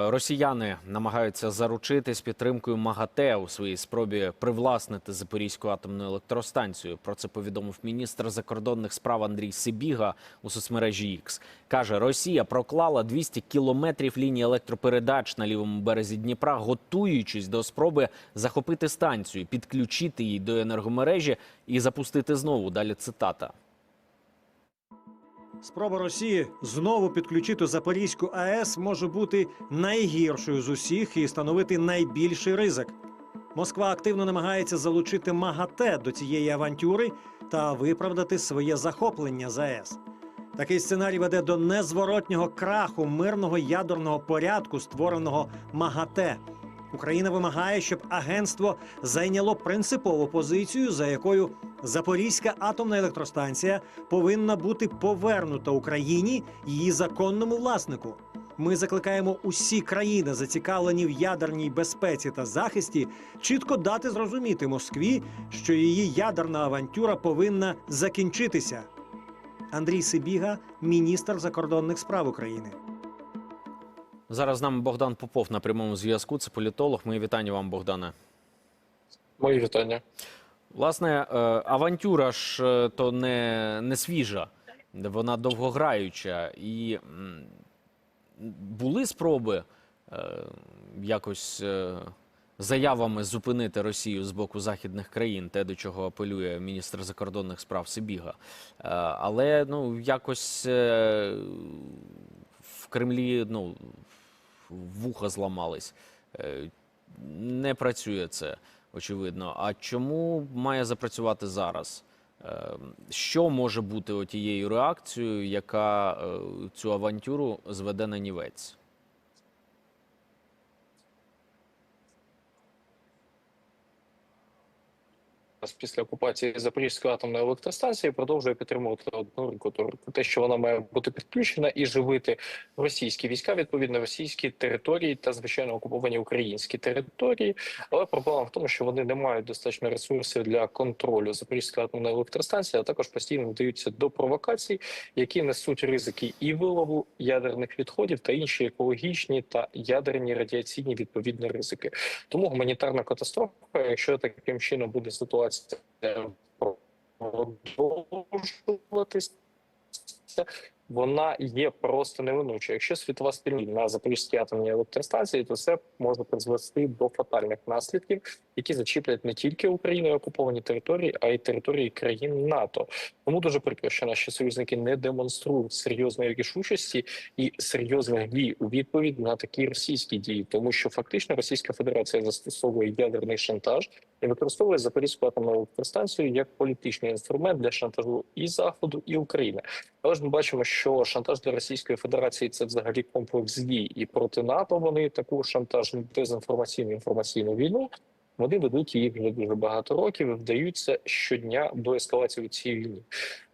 Росіяни намагаються заручитись підтримкою МАГАТЕ у своїй спробі привласнити Запорізьку атомну електростанцію. Про це повідомив міністр закордонних справ Андрій Сибіга у соцмережі X. Каже, Росія проклала 200 кілометрів лінії електропередач на лівому березі Дніпра, готуючись до спроби захопити станцію, підключити її до енергомережі і запустити знову. Далі цитата. Спроба Росії знову підключити Запорізьку АЕС може бути найгіршою з усіх і становити найбільший ризик. Москва активно намагається залучити МАГАТЕ до цієї авантюри та виправдати своє захоплення ЗАЕС. Такий сценарій веде до незворотнього краху мирного ядерного порядку, створеного МАГАТЕ. Україна вимагає, щоб агентство зайняло принципову позицію, за якою Запорізька атомна електростанція повинна бути повернута Україні її законному власнику. Ми закликаємо усі країни, зацікавлені в ядерній безпеці та захисті, чітко дати зрозуміти Москві, що її ядерна авантюра повинна закінчитися. Андрій Сибіга, міністр закордонних справ України. Зараз з нами Богдан Попов на прямому зв'язку. Це політолог. Мої вітання вам, Богдане. Мої вітання. Власне, е, авантюра ж е, то не, не свіжа, вона довгограюча. І були спроби е, якось заявами зупинити Росію з боку західних країн, те, до чого апелює міністр закордонних справ Сибіга. Але ну, якось в Кремлі ну, вуха зламались. Не працює це очевидно. А чому має запрацювати зараз? Е, Що може бути тією реакцією, яка е, цю авантюру зведе на нівець? Після окупації Запорізької атомної електростанції продовжує підтримувати одну руку турку. Те, що вона має бути підключена і живити російські війська, відповідно російські території та звичайно окуповані українські території. Але проблема в тому, що вони не мають достатньо ресурсів для контролю Запорізької атомної електростанції, а також постійно вдаються до провокацій, які несуть ризики і вилову ядерних відходів та інші екологічні та ядерні радіаційні відповідні ризики. Тому гуманітарна катастрофа, якщо таким чином буде ситуація продовжуватися, вона є просто неминучою. Якщо світова спільнота на Запорізькій атомній електростанції, то це може призвести до фатальних наслідків, які зачіплять не тільки Україну і окуповані території, а й території країн НАТО. Тому дуже прикро, що наші союзники не демонструють серйозної рішучості і серйозних дій у відповідь на такі російські дії, тому що фактично Російська Федерація застосовує ядерний шантаж і використовує Запорізьку атомну електростанцію як політичний інструмент для шантажу і заходу, і України. Але ж ми бачимо, що шантаж для Російської Федерації це взагалі комплекс дій, і проти НАТО вони таку шантаж дезінформаційну інформаційну війну. Вони ведуть її вже дуже багато років і вдаються щодня до ескалації у цій війні.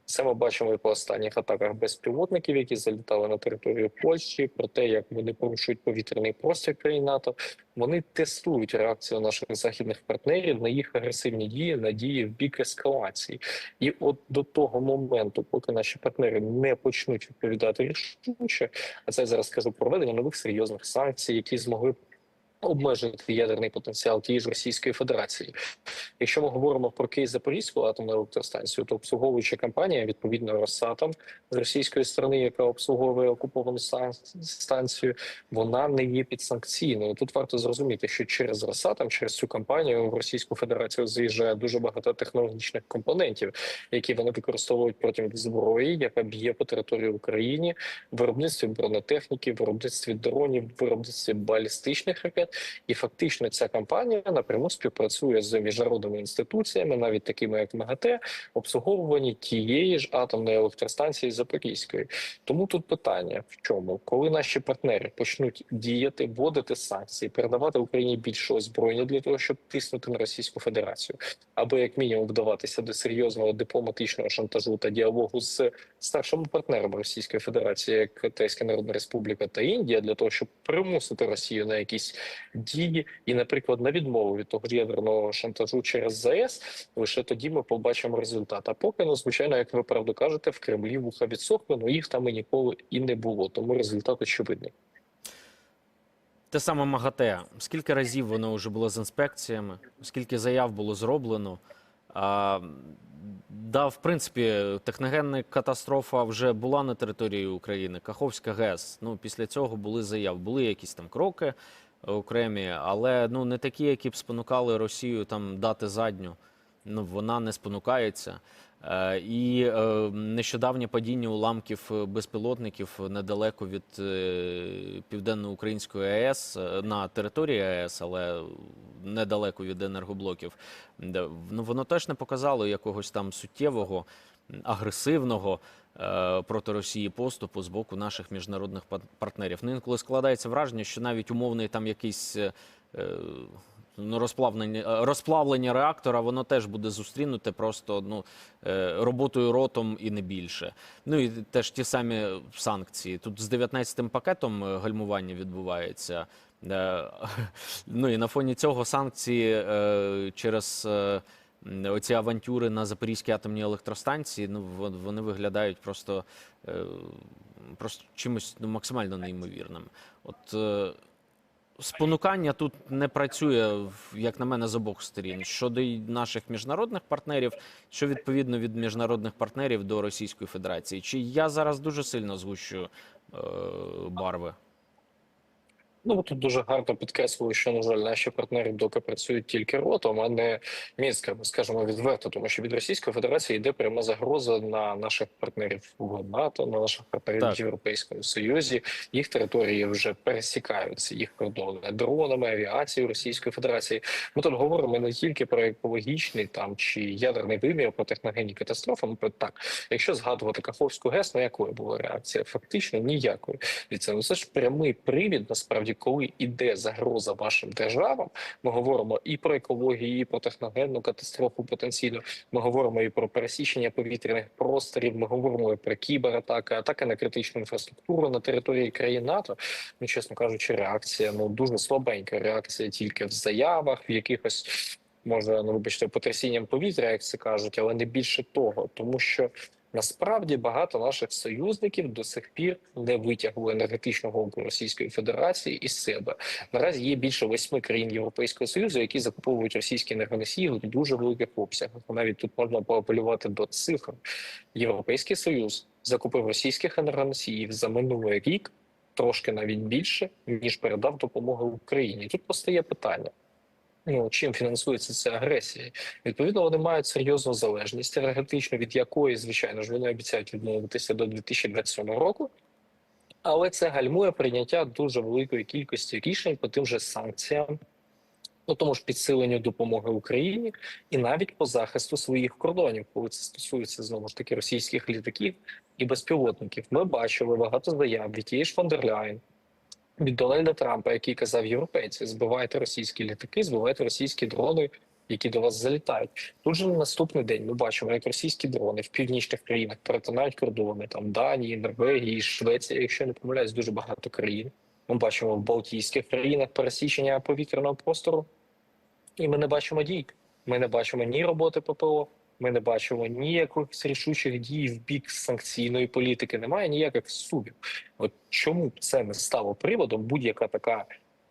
Це ми бачимо і по останніх атаках безпілотників, які залітали на територію Польщі, про те, як вони порушують повітряний простір країн НАТО. Вони тестують реакцію наших західних партнерів на їх агресивні дії, на дії в бік ескалації. І от до того моменту, поки наші партнери не почнуть відповідати рішуче, а це я зараз скажу про введення нових серйозних санкцій, які змогли б обмежити ядерний потенціал тієї ж Російської Федерації. Якщо ми говоримо про кейс Запорізьку атомну електростанцію, то обслуговуюча компанія, відповідно Росатом з російської сторони, яка обслуговує окуповану станцію, вона не є підсанкційною. Тут варто зрозуміти, що через Росатом, через цю компанію в Російську Федерацію заїжджає дуже багато технологічних компонентів, які вони використовують проти зброї, яка б'є по території України, в виробництві бронетехніки, виробництві дронів, виробництві балістичних ракет. І фактично ця компанія напряму співпрацює з міжнародними інституціями, навіть такими як МАГАТЕ, обслуговувані тієї ж атомної електростанції Запорізької. Тому тут питання в чому, коли наші партнери почнуть діяти, вводити санкції, передавати Україні більше озброєння для того, щоб тиснути на Російську Федерацію, або як мінімум вдаватися до серйозного дипломатичного шантажу та діалогу з старшими партнерами Російської Федерації, як Китайська Народна Республіка та Індія, для того, щоб примусити Росію на якісь дії, і, наприклад, на відмову від того ядерного шантажу через ЗАЕС, лише тоді ми побачимо результат. А поки ну звичайно, як ви правду кажете, в Кремлі вуха відсохли, ну їх там і ніколи і не було. Тому результат очевидний. те саме МАГАТЕ. Скільки разів воно вже було з інспекціями, скільки заяв було зроблено. А, да, в принципі, техногенна катастрофа вже була на території України, Каховська ГЕС. Ну, після цього були заяви, були якісь там кроки окремі, але ну, не такі, які б спонукали Росію там дати задню. Ну, вона не спонукається. Е, І е, нещодавнє падіння уламків безпілотників недалеко від е, південноукраїнської АЕС на території АЕС, але недалеко від енергоблоків. де, Ну, воно теж не показало якогось там суттєвого, агресивного е, проти Росії поступу з боку наших міжнародних партнерів. Ну, інколи складається враження, що навіть умовний там якийсь. е, е, Ну, розплавлення, розплавлення реактора, воно теж буде зустрінуте просто ну, роботою ротом і не більше. Ну і теж ті самі санкції. Тут з 19-м пакетом гальмування відбувається. Ну і на фоні цього санкції через оці авантюри на Запорізькій атомній електростанції, ну вон- вони виглядають просто, е, просто чимось ну, максимально неймовірним. От е, спонукання тут не працює, як на мене, з обох сторін. Щодо наших міжнародних партнерів, що відповідно від міжнародних партнерів до Російської Федерації. Чи я зараз дуже сильно згущую е, барви? Ну, тут дуже гарно підкреслили, що, на жаль, наші партнери доки працюють тільки ротом, а не мізками, скажімо, відверто, тому що від Російської Федерації йде пряма загроза на наших партнерів в НАТО, на наших партнерів Так. в Європейському Союзі. Їх території вже пересікаються, їх кордони дронами, авіацією Російської Федерації. Ми тут говоримо не тільки про екологічний там чи ядерний вимір, про техногенні катастрофи. Ми про так, якщо згадувати Каховську ГЕС, ну якою була реакція? Фактично ніякої. Дивіться, ну це ж прямий привід, насправді, коли іде загроза вашим державам. Ми говоримо і про екологію, і про техногенну катастрофу потенційно. Ми говоримо і про пересічення повітряних просторів. Ми говоримо і про кібератаки, атаки на критичну інфраструктуру на території країн НАТО. Ну, чесно кажучи, реакція ну дуже слабенька. Реакція тільки в заявах, в якихось. Може, ну вибачте, потрясінням повітря, як це кажуть, але не більше того, тому що Насправді багато наших союзників до сих пір не витягли енергетичного гонку Російської Федерації із себе. Наразі є більше восьми країн Європейського союзу, які закуповують російські енергоносії в дуже великих обсягах. Навіть тут можна поапелювати до цифр. Європейський союз закупив російських енергоносіїв за минулий рік трошки навіть більше ніж передав допомогу Україні. Тут постає питання. Ну, чим фінансується ця агресія? Відповідно, вони мають серйозну залежність енергетичну, від якої, звичайно ж, вони обіцяють відмовитися до 2027 року. Але це гальмує прийняття дуже великої кількості рішень по тим же санкціям, по тому ж підсиленню допомоги Україні і навіть по захисту своїх кордонів, коли це стосується знову ж таки російських літаків і безпілотників. Ми бачили багато заяв від тієї ж фон дер Ляйн, від Дональда Трампа, який казав європейці: збивайте російські літаки, збивайте російські дрони, які до вас залітають. Тут же на наступний день ми бачимо, як російські дрони в північних країнах перетинають кордони там Данії, Норвегії, Швеція, якщо не помиляюсь, дуже багато країн. Ми бачимо в Балтійських країнах пересічення повітряного простору, і ми не бачимо дій. Ми не бачимо ні роботи ППО. Ми не бачимо ніяких рішучих дій в бік санкційної політики. Немає ніяких сумів. От чому це не стало приводом? Будь-яка така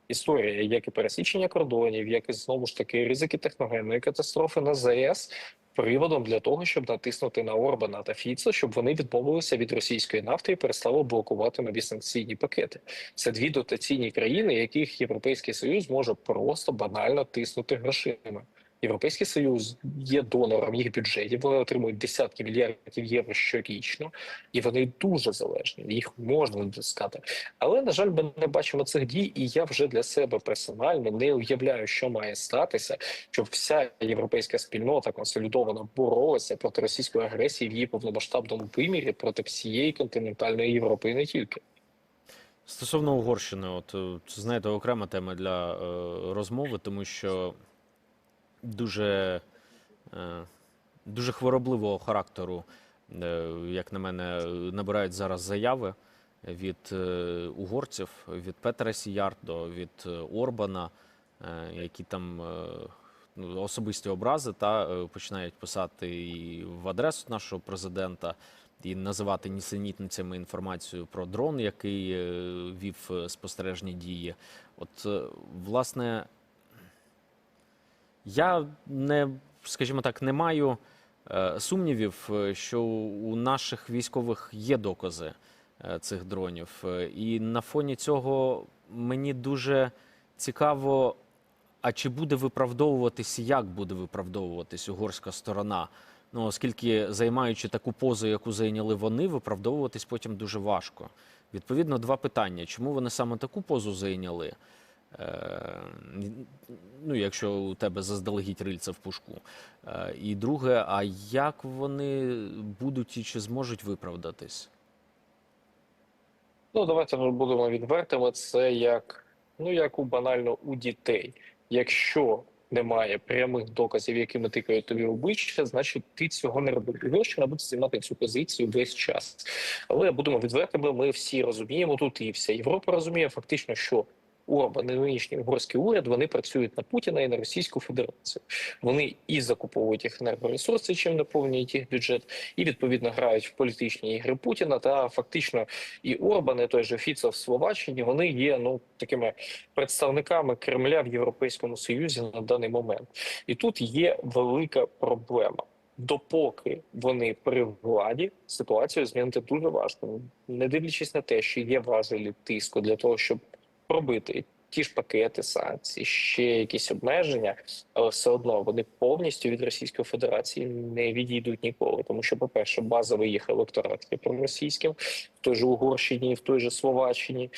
історія, як і пересічення кордонів, як і знову ж таки ризики техногенної катастрофи на ЗАЕС, приводом для того, щоб натиснути на Орбана та Фіцо, щоб вони відмовилися від російської нафти і перестали блокувати нові санкційні пакети. Це дві дотаційні країни, яких Європейський Союз може просто банально тиснути грошима. Європейський союз є донором їх бюджетів. Вони отримують десятки мільярдів євро щорічно, і вони дуже залежні. Їх можна натискати. Але на жаль, ми не бачимо цих дій, і я вже для себе персонально не уявляю, що має статися, щоб вся європейська спільнота консолідовано боролася проти російської агресії в її повномасштабному вимірі проти всієї континентальної Європи, і не тільки. Стосовно Угорщини, от е, це знаєте, окрема тема для е, розмови, тому що дуже, е, дуже хворобливого характеру, е, як на мене, набирають зараз заяви від е, угорців, від Петера Сіярдо, від Орбана, які там ну, особисті образи та починають писати і в адресу нашого президента і називати нісенітницями інформацію про дрон, який вів спостережні дії. От, власне, я не, скажімо так, не маю е, сумнівів, е, що у наших військових є докази е, цих дронів. І на фоні цього мені дуже цікаво, а чи буде виправдовуватись, як буде виправдовуватись угорська сторона? Ну, оскільки займаючи таку позу, яку зайняли вони, виправдовуватись потім дуже важко. Відповідно, два питання: чому вони саме таку позу зайняли? Е, ну, якщо у тебе заздалегідь рильце в пушку. Е, і друге, а як вони будуть і чи зможуть виправдатись? Ну, давайте ми будемо відвертими. Це як ну як у банально у дітей. Якщо немає прямих доказів, якими тикають тобі обличчя, значить ти цього не робив. І Угорщина буде займати цю позицію весь час. Але будемо відвертими. Ми всі розуміємо тут, і вся Європа розуміє фактично, що Орбан і нинішній угорський уряд вони працюють на Путіна і на Російську Федерацію. Вони і закуповують їх енергоресурси, чим наповнюють їх бюджет, і відповідно грають в політичні ігри Путіна. Та фактично і Орбан, і той же Фіцо в Словаччині вони є ну такими представниками Кремля в Європейському Союзі на даний момент. І тут є велика проблема. Допоки вони при владі, ситуацію змінити дуже важко, не дивлячись на те, що є важелі тиску для того, щоб пробити ті ж пакети санкцій, ще якісь обмеження, але все одно вони повністю від Російської Федерації не відійдуть ніколи. Тому що, по-перше, базовий їх електорат є проросійським в той же Угорщині, в той же Словаччині,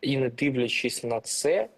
і не дивлячись на це.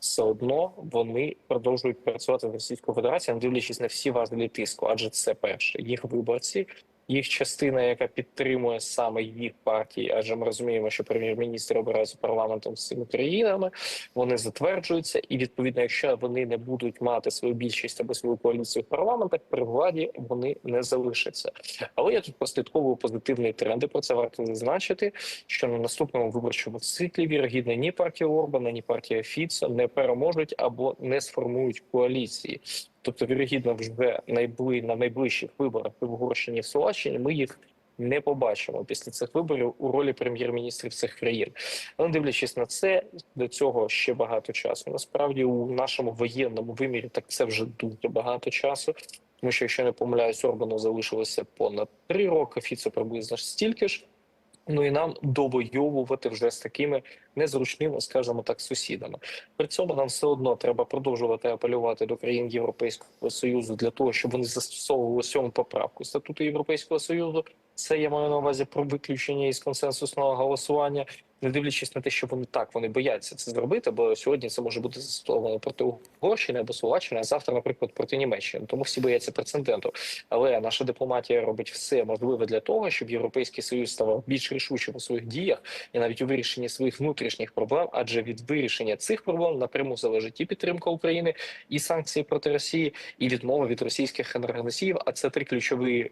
Все одно вони продовжують працювати з Російською Федерацією, не дивлячись на всі важливі тиску, адже це перше їх виборці, їх частина, яка підтримує саме їх партії. Адже ми розуміємо, що прем'єр-міністр обирається парламентом з цими країнами, вони затверджуються, і відповідно, якщо вони не будуть мати свою більшість або свою коаліцію в парламентах, при владі вони не залишаться. Але я тут прослідковую позитивний тренд, про це варто зазначити, що на наступному виборчому циклі вірогідно ні партія Орбана, ні партія Фіца не переможуть або не сформують коаліції. Тобто, вірогідно, вже найбли на найближчих виборах в Угорщині в Словаччині ми їх не побачимо після цих виборів у ролі прем'єр-міністрів цих країн. Але дивлячись на це, до цього ще багато часу. Насправді, у нашому воєнному вимірі так це вже дуже багато часу. Тому що, якщо не помиляюсь, Орбану залишилося понад три роки. Фіцо приблизно стільки ж. Ну і нам довоювати вже з такими незручними, скажімо так, сусідами. При цьому нам все одно треба продовжувати апелювати до країн Європейського союзу для того, щоб вони застосовували сьому поправку статуту Європейського союзу. Це я маю на увазі про виключення із консенсусного голосування, не дивлячись на те, що вони так вони бояться це зробити, бо сьогодні це може бути застосовано проти Угорщини або Словаччини, а завтра, наприклад, проти Німеччини. Тому всі бояться прецеденту. Але наша дипломатія робить все можливе для того, щоб європейський союз ставав більш рішучим у своїх діях і навіть у вирішенні своїх внутрішніх проблем, адже від вирішення цих проблем напряму залежить і підтримка України, і санкції проти Росії, і відмова від російських енергоносіїв. А це три ключові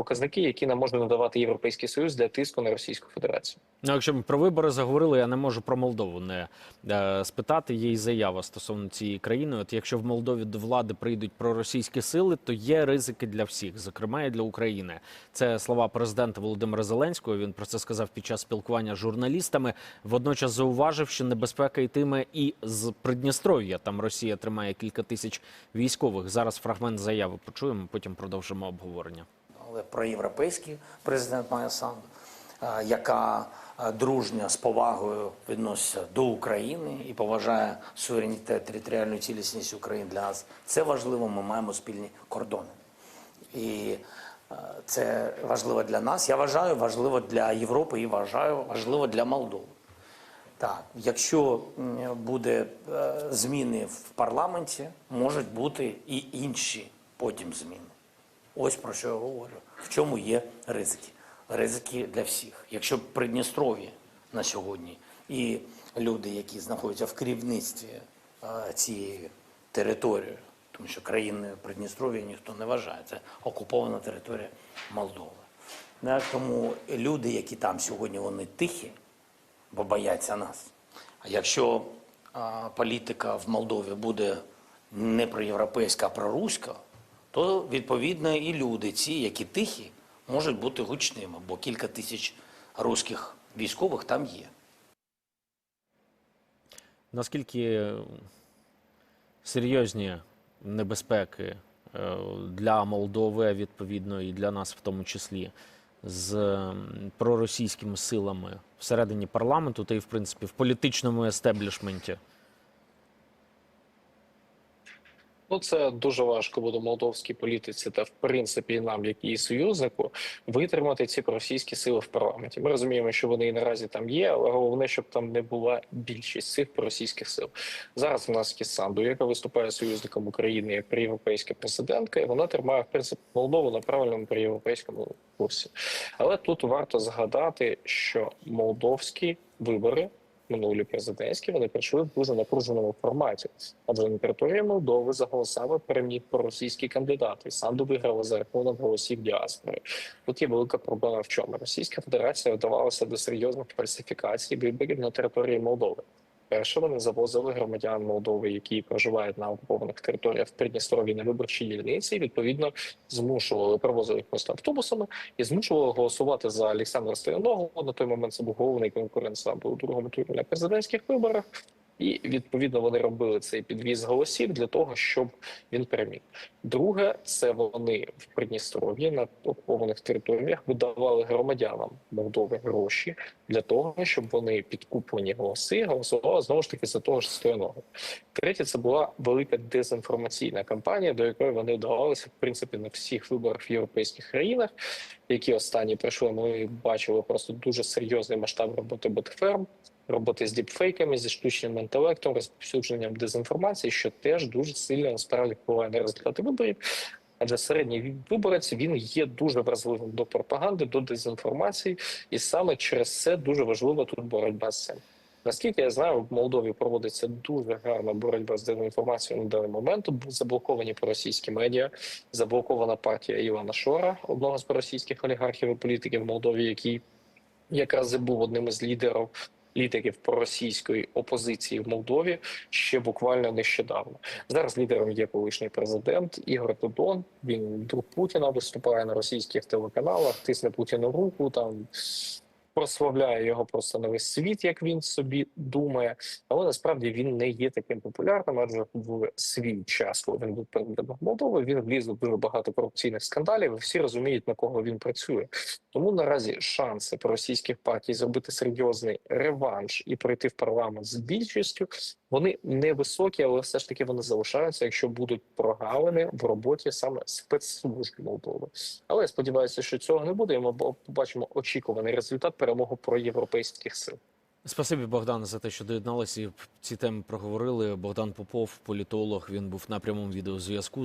показники, які нам може надавати європейський союз для тиску на Російську Федерацію. Ну, якщо ми про вибори заговорили, я не можу про Молдову не е, спитати. Є заява стосовно цієї країни. От якщо в Молдові до влади прийдуть проросійські сили, то є ризики для всіх, зокрема і для України. Це слова президента Володимира Зеленського. Він про це сказав під час спілкування з журналістами. Водночас зауважив, що небезпека йтиме і з Придністров'я. Там Росія тримає кілька тисяч військових. Зараз фрагмент заяви почуємо, потім продовжимо обговорення. Але проєвропейський президент Майя Санду, е, яка е, дружньо з повагою відноситься до України і поважає суверенітет, територіальну цілісність України для нас. Це важливо. Ми маємо спільні кордони. І е, це важливо для нас. Я вважаю, важливо для Європи і вважаю важливо для Молдови. Так, якщо буде зміни в парламенті, можуть бути і інші потім зміни. Ось про що я говорю. В чому є ризики? Ризики для всіх. Якщо в Придністров'ї на сьогодні і люди, які знаходяться в керівництві цієї території, тому що країни Придністров'я ніхто не вважає, це окупована територія Молдови. Тому люди, які там сьогодні, вони тихі, бо бояться нас. А якщо політика в Молдові буде не проєвропейська, а проруська, то відповідно і люди, ці, які тихі, можуть бути гучними, бо кілька тисяч руських військових там є. Наскільки серйозні небезпеки е, для Молдови, відповідно, і для нас в тому числі, з проросійськими силами всередині парламенту та й, в принципі, в політичному естеблішменті? Ну, це дуже важко буде молдовській політиці та в принципі нам, як і союзнику, витримати ці проросійські сили в парламенті. Ми розуміємо, що вони і наразі там є, але головне, щоб там не була більшість цих проросійських сил. Зараз у нас є Санду, яка виступає союзником України як проєвропейська президентка, і вона тримає в принципі Молдову на правильному проєвропейському курсі. Але тут варто згадати, що молдовські вибори. Минулі президентські вони пройшли в дуже напруженому форматі, адже на території Молдови за голосами переміг проросійські кандидати. Санду виграли за рахунок голосів діаспори. Тут є велика проблема в чому Російська Федерація вдавалася до серйозних фальсифікацій виборів на території Молдови. Перше, вони завозили громадян Молдови, які проживають на окупованих територіях в Придністрові на виборчі дільниці. Відповідно, змушували привозили їх просто автобусами і змушували голосувати за Олександра Стояного. На той момент це був головний конкурент Санду у другому турі на президентських виборах. І відповідно вони робили цей підвіз голосів для того, щоб він переміг. Друге, це вони в Придністров'ї на окупованих територіях видавали громадянам Молдови гроші для того, щоб вони підкуплені голоси голосували знову ж таки за того ж стояного. Третє, це була велика дезінформаційна кампанія, до якої вони вдавалися в принципі на всіх виборах в європейських країнах, які останні пройшли. Ми бачили просто дуже серйозний масштаб роботи ботферм, роботи з діпфейками, зі штучним інтелектом, розповсюдженням дезінформації, що теж дуже сильно насправді впливає на результати виборів. Адже середній виборець він є дуже вразливим до пропаганди, до дезінформації, і саме через це дуже важлива тут боротьба з цим. Наскільки я знаю, в Молдові проводиться дуже гарна боротьба з дезінформацією на даний момент. Заблоковані проросійські медіа, заблокована партія Івана Шора, одного з проросійських олігархів і політиків в Молдові, який якраз і був одним із лідерів лідерів проросійської опозиції в Молдові ще буквально нещодавно. Зараз лідером є колишній президент Ігор Додон. Він друг Путіна виступає на російських телеканалах, тисне Путіну руку там. Прославляє його просто на весь світ, як він собі думає, але насправді він не є таким популярним, адже в свій час, коли він був президентом Молдови, він вліз у дуже багато корупційних скандалів. Всі розуміють на кого він працює. Тому наразі шанси російських партій зробити серйозний реванш і пройти в парламент з більшістю вони невисокі, але все ж таки вони залишаються, якщо будуть прогалини в роботі саме спецслужб Молдови. Але я сподіваюся, що цього не буде. і Ми побачимо очікуваний результат перемоги проєвропейських сил. Спасибі, Богдан, за те, що доєдналися і ці теми проговорили. Богдан Попов, політолог. Він був на прямому відеозв'язку.